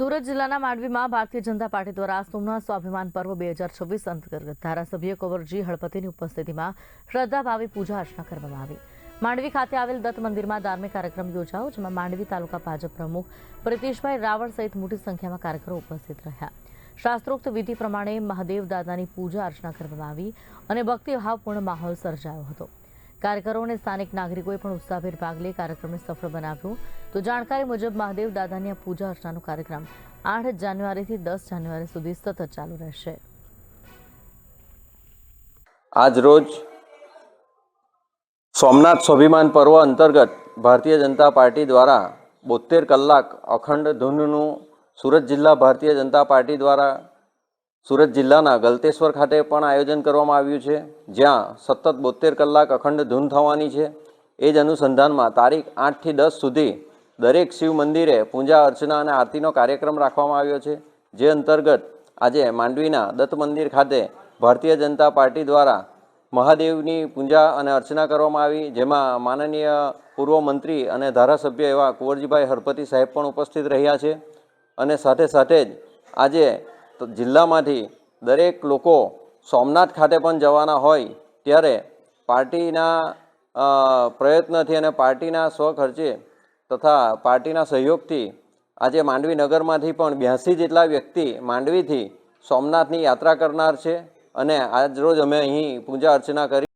સુરત જિલ્લાના માંડવીમાં ભારતીય જનતા પાર્ટી દ્વારા સોમનાથ સ્વાભિમાન પર્વ બે હજાર છવ્વીસ અંતર્ગત ધારાસભ્ય કુંવરજી હળપતિની ઉપસ્થિતિમાં શ્રદ્ધાભાવી પૂજા અર્ચના કરવામાં આવી. માંડવી ખાતે આવેલ દત્ત મંદિરમાં ધાર્મિક કાર્યક્રમ યોજાયો, જેમાં માંડવી તાલુકા ભાજપ પ્રમુખ પ્રિતેશભાઈ રાવળ સહિત મોટી સંખ્યામાં કાર્યકરો ઉપસ્થિત રહ્યા. શાસ્ત્રોક્ત વિધિ પ્રમાણે મહાદેવ દાદાની પૂજા અર્ચના કરવામાં આવી અને ભક્તિભાવપૂર્ણ માહોલ સર્જાયો હતો. કાર્યકરો અને સ્થાનિક નાગરિકોએ પણ ઉત્સાહભેર ભાગ લઈ કાર્યક્રમને સફળ બનાવ્યો. તો જાણકારી મુજબ મહાદેવ દાદાની આ પૂજા અર્ચનાનો કાર્યક્રમ આઠ જાન્યુઆરીથી દસ જાન્યુઆરી સુધી સતત ચાલુ રહેશે. આજ રોજ સોમનાથ સ્વાભિમાન પર્વ અંતર્ગત ભારતીય જનતા પાર્ટી દ્વારા બોતેર કલાક અખંડ ધૂનનું સુરત જિલ્લા ભારતીય જનતા પાર્ટી દ્વારા સુરત જિલ્લાના ગલતેશ્વર ખાતે પણ આયોજન કરવામાં આવ્યું છે, જ્યાં સતત બોતેર કલાક અખંડ ધૂન થવાની છે. એ જ અનુસંધાનમાં તારીખ આઠથી દસ સુધી દરેક શિવ મંદિરે પૂજા, અર્ચના અને આરતીનો કાર્યક્રમ રાખવામાં આવ્યો છે, જે અંતર્ગત આજે માંડવીના દત્ત મંદિર ખાતે ભારતીય જનતા પાર્ટી દ્વારા મહાદેવની પૂજા અને અર્ચના કરવામાં આવી, જેમાં માનનીય પૂર્વ મંત્રી અને ધારાસભ્ય એવા કુંવરજીભાઈ હરપતિ સાહેબ પણ ઉપસ્થિત રહ્યા છે. અને સાથે સાથે જ આજે જિલ્લામાંથી દરેક લોકો સોમનાથ ખાતે પણ જવાના હોય ત્યારે પાર્ટીના પ્રયત્નથી અને પાર્ટીના સ્વખર્ચે તથા પાર્ટીના સહયોગથી આજે માંડવી નગરમાંથી પણ બ્યાસી જેટલા વ્યક્તિ માંડવીથી સોમનાથની યાત્રા કરનાર છે અને આજ રોજ અમે અહીં પૂજા અર્ચના કરી